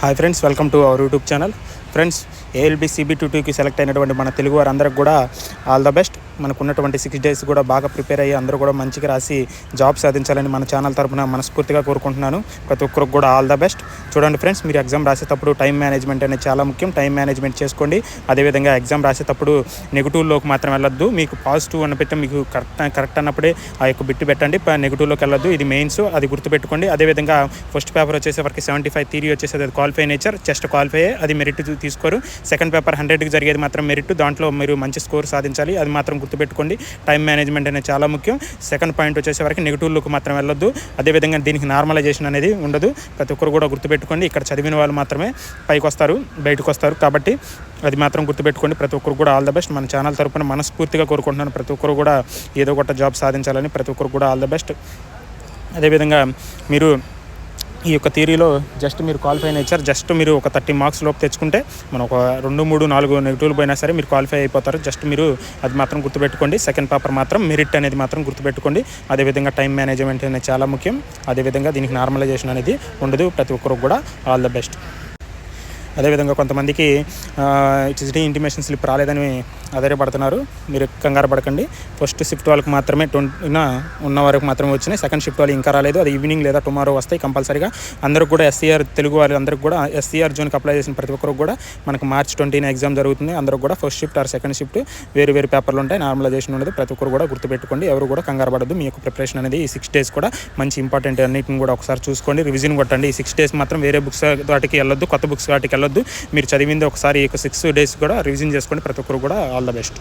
Hi friends welcome to our YouTube channel friends A L B C B టూకి select అయినటువంటి మన తెలుగు వారందరికి కూడా ఆల్ ద బెస్ట్. మనకు ఉన్నటువంటి సిక్స్ డేస్ కూడా బాగా ప్రిపేర్ అయ్యి అందరూ కూడా మంచిగా రాసి జాబ్ సాధించాలని మన ఛానల్ తరపున మనస్ఫూర్తిగా కోరుకుంటున్నాను. ప్రతి ఒక్కరికి కూడా ఆల్ ద బెస్ట్. చూడండి ఫ్రెండ్స్ మీరు ఎగ్జామ్ రాసేటప్పుడు టైం మేనేజ్మెంట్ అనేది చాలా ముఖ్యం. టైం మేనేజ్మెంట్ చేసుకోండి. అదేవిధంగా ఎగ్జామ్ రాసేటప్పుడు నెగిటివ్లోకి మాత్రం వెళ్ళొద్దు. మీకు పాజిటివ్ అని పెట్టి మీకు కరెక్ట్ కరెక్ట్ అన్నప్పుడే ఆ యొక్క బిట్టు పెట్టండి. నెగిటివ్లోకి వెళ్ళొద్దు. ఇది మెయిన్స్ అది గుర్తుపెట్టుకోండి. అదేవిధంగా ఫస్ట్ పేపర్ వచ్చేసరికి సెవెంటీ ఫైవ్ థీరీ వచ్చేసి అది క్వాలిఫై నేచర్ జస్ట్ క్వాలిఫై అది మెరిట్ తీసుకోరు. సెకండ్ పేపర్ హండ్రెడ్కి జరిగేది మాత్రం మెరిట్. దాంట్లో మీరు మంచి స్కోర్ సాధించాలి. అది మాత్రం గుర్తుపెట్టుకోండి. టైం మేనేజ్మెంట్ అనేది చాలా ముఖ్యం. సెకండ్ పాయింట్ వచ్చేసరికి నెగిటివ్లోకి మాత్రం వెళ్ళొద్దు. అదేవిధంగా దీనికి నార్మలైజేషన్ అనేది ఉండదు. ప్రతి ఒక్కరు కూడా గుర్తుపెట్టుకోండి. ఇక్కడ చదివిన వాళ్ళు మాత్రమే పైకి వస్తారు బయటకు వస్తారు కాబట్టి అది మాత్రం గుర్తుపెట్టుకోండి. ప్రతి ఒక్కరు కూడా ఆల్ ద బెస్ట్. మన ఛానల్ తరపున మనస్ఫూర్తిగా కోరుకుంటున్నాను. ప్రతి ఒక్కరు కూడా ఏదో ఒకటి జాబ్ సాధించాలని ప్రతి ఒక్కరు కూడా ఆల్ ద బెస్ట్. అదేవిధంగా మీరు ఈ యొక్క థియరీలో జస్ట్ మీరు క్వాలిఫై నేచర్ జస్ట్ మీరు ఒక థర్టీ మార్క్స్ లోపు తెచ్చుకుంటే మనం ఒక రెండు మూడు నాలుగు నెగిటివ్లు పోయినా సరే మీరు క్వాలిఫై అయిపోతారు. జస్ట్ మీరు అది మాత్రం గుర్తుపెట్టుకోండి. సెకండ్ పేపర్ మాత్రం మెరిట్ అనేది మాత్రం గుర్తుపెట్టుకోండి. అదేవిధంగా టైం మేనేజ్మెంట్ అనేది చాలా ముఖ్యం. అదేవిధంగా దీనికి నార్మలైజేషన్ అనేది ఉండదు. ప్రతి ఒక్కరికి కూడా ఆల్ ద బెస్ట్ అదేవిధంగా కొంతమందికి హెచ్డి ఇంటిమేషన్ స్లిప్ రాలేదని ఆధారపడుతున్నారు. మీరు కంగారు పడకండి. ఫస్ట్ షిఫ్ట్ వాళ్ళకి మాత్రమే ట్వంటీన ఉన్న వరకు మాత్రమే వచ్చినాయి. సెకండ్ షిఫ్ట్ వాళ్ళు ఇంకా రాలేదు. అది ఈవినింగ్ లేదా టుమారో వస్తాయి కంపల్సరీగా. అందరికి కూడా ఎస్సీఆర్ తెలుగు వాళ్ళందరికీ కూడా ఎస్సీఆర్ జోన్కి అప్లై చేసిన ప్రతి ఒక్కరికి కూడా మనకు మార్చ్ ట్వంటీన ఎగ్జామ్ జరుగుతుంది. అందరికి కూడా first shift or second shift వేరు వేరు పేపర్లు ఉంటాయి. నార్మలైజేషన్ ఉండదు. ప్రతి ఒక్కరు కూడా గుర్తుపెట్టుకోండి. ఎవరు కూడా కంగారు పడద్దు. మీ యొక్క ప్రిపరేషన్ అనేది ఈ సిక్స్ డేస్ కూడా మంచి ఇంపార్టెంట్ అన్నిటిని కూడా ఒకసారి చూసుకోండి. రివిజన్ కొట్టండి. ఈ సిక్స్ డేస్ మాత్రం వేరే బుక్స్ వాటికి వెళ్ళొద్దు. కొత్త బుక్స్ వాటికి వెళ్ళొద్దు. మీరు చదివింది ఒకసారి ఈ సిక్స్ డేస్ కూడా రివిజన్ చేసుకోండి. ప్రతి ఒక్కరు కూడా ఆల్ ద బెస్ట్